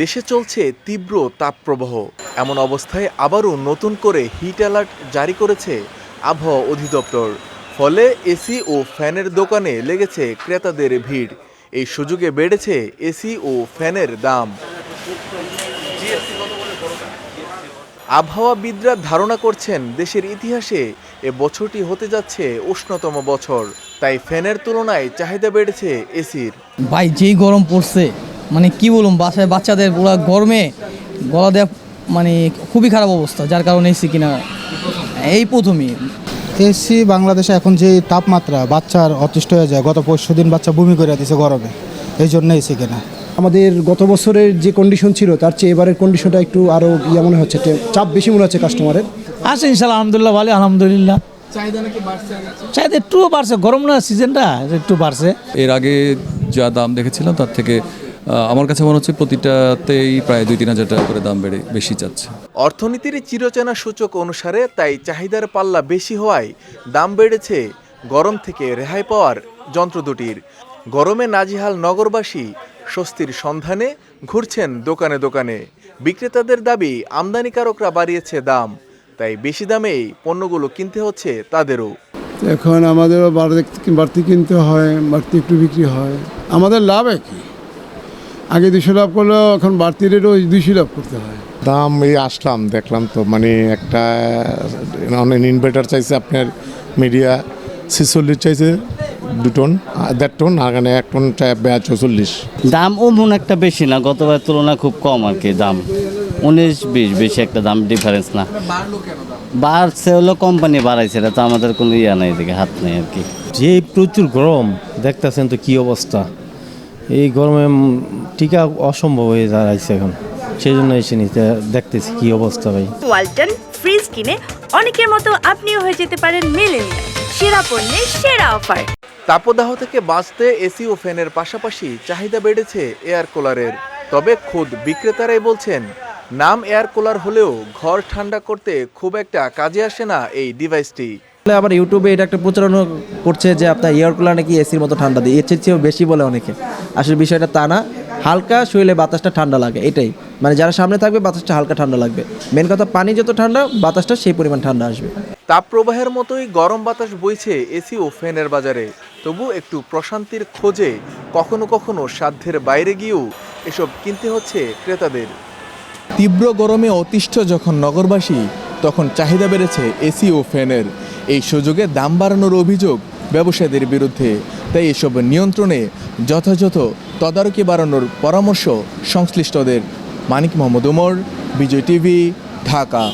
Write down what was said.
দেশে চলছে তীব্র তাপপ্রবাহ। এমন অবস্থায় আবারও নতুন করে হিট অ্যালার্ট জারি করেছে আবহাওয়া অধিদপ্তর। ফলে এসি ও ফ্যানের দোকানে লেগেছে ক্রেতাদের ভিড়। এই সুযোগে বেড়েছে এসি ও ফ্যানের দাম। আবহাওয়াবিদরা ধারণা করছেন, দেশের ইতিহাসে এ বছরটি হতে যাচ্ছে উষ্ণতম বছর। তাই ফ্যানের তুলনায় চাহিদা বেড়েছে এসির। ভাই, যেই গরম পড়ছে মানে কি বলুন বাসায় বাচ্চাদের পুরো গরমে গলা দেওয়া মানে খুবই খারাপ অবস্থা যার কারণে এসি কিনা এই প্রথমই। এসি বাংলাদেশে এখন যে তাপমাত্রা বাচ্চার অতিষ্ঠ হয়ে যায় গত পরশু দিন বাচ্চা বমি করে দিয়েছে গরমে এই জন্য এসি কেনা। আমাদের গত বছরের যে কন্ডিশন ছিল তার চেয়ে এবারের কন্ডিশনটা একটু আরও ইয়ে মনে হচ্ছে চাপ বেশি মনে হচ্ছে কাস্টমারের আছে ইনশাল্লাহ আলহামদুলিল্লাহ ভালো আলহামদুলিল্লাহ। চাহিদা একটু বাড়ছে? গরম না সিজনটা একটু বাড়ছে। এর আগে যা দাম দেখেছিলাম তার থেকে আমার কাছে মনে হচ্ছে প্রতিটাতেই প্রায় দুই তিন হাজার টাকা করে দাম বেড়ে বেশি যাচ্ছে। অর্থনীতির চিরচেনা সূচক অনুসারে তাই চাহিদার পাল্লা বেশি হওয়ায় দাম বেড়েছে গরম থেকে রেহাই পাওয়ার যন্ত্র দুটির। গরমে নাজিহাল নগরবাসী স্বস্তির সন্ধানে ঘুরছেন দোকানে দোকানে। বিক্রেতাদের দাবি আমদানিকারকরা বাড়িয়েছে দাম তাই বেশি দামেই পণ্যগুলো কিনতে হচ্ছে তাদেরও। এখন আমাদেরও বাড়তি বাড়তি কিনতে হয় বাড়তি একটু বিক্রি হয়। আমাদের লাভ একই। আগে দুশো লাভ করলেও এখন বাড়তি রেটও দুশো লাভ করতে হয়। দাম এই আসলাম দেখলাম তো মানে একটা অনেক ইনভার্টার চাইছে আপনার মিডিয়া ছিচল্লিশ চাইছে দু টন আর দেড় টন আর এখানে এক টন চাই চৌচল্লিশ। দাম ওমন একটা বেশি না গতবার তুলনায় খুব কম আর কি দাম। উনিশ বিশ বেশি একটা দাম ডিফারেন্স না। বাড়ছে হলো কোম্পানি বাড়াইছে এটা তো আমাদের কোনো ইয়া নাই এদিকে হাত নেই আর কি। যে প্রচুর গরম দেখতেছেন তো কি অবস্থা। এই গরমে টিকা অসম্ভব হয়ে দাঁড়াইছে এখন। সেই জন্য এসে নিতে দেখতেছি কি অবস্থা ভাই। ওয়ালটন ফ্রিজ কিনে অনেকের মতো আপনিও হয়ে যেতে পারেন মেলেনিয়া সেরা পণ্যের সেরা অফার। তাপদাহ থেকে বাঁচতে এসি ও ফ্যানের পাশাপাশি চাহিদা বেড়েছে এয়ার কুলারের। তবে খুদ বিক্রেতারাই বলছেন নাম এয়ার কুলার হলেও ঘর ঠান্ডা করতে খুব একটা কাজে আসে না এই ডিভাইসটি। আবার ইউটিউবে এটা একটা প্রচারণা করছে যে আপনার এয়ার কুলার নাকি এসির মতো ঠান্ডা দেয়। এর চেয়েও বেশি বলে অনেকে। আসলে বিষয়টা তা না। হালকা শরীরে বাতাসটা ঠান্ডা লাগে এটাই। মানে যারা সামনে থাকবে বাতাসটা হালকা ঠান্ডা লাগবে। মেন কথা পানি যত ঠান্ডা বাতাসটা সেই পরিমাণ ঠান্ডা আসবে। তাপ প্রবাহের মতোই গরম বাতাস বইছে এসি ও ফ্যানের বাজারে। তবু একটু প্রশান্তির খোঁজে কখনো কখনো সাধ্যের বাইরে গিয়েও এসব কিনতে হচ্ছে ক্রেতাদের। তীব্র গরমে অতিষ্ঠ যখন নগরবাসী তখন চাহিদা বেড়েছে এসি ও ফ্যানের। এই সুযোগে দাম বাড়ানোর অভিযোগ ব্যবসায়ীদের বিরুদ্ধে। তাই এসব নিয়ন্ত্রণে যথাযথ তদারকি বাড়ানোর পরামর্শ সংশ্লিষ্টদের। মানিক মোহাম্মদ ওমর, বিজয় টিভি, ঢাকা।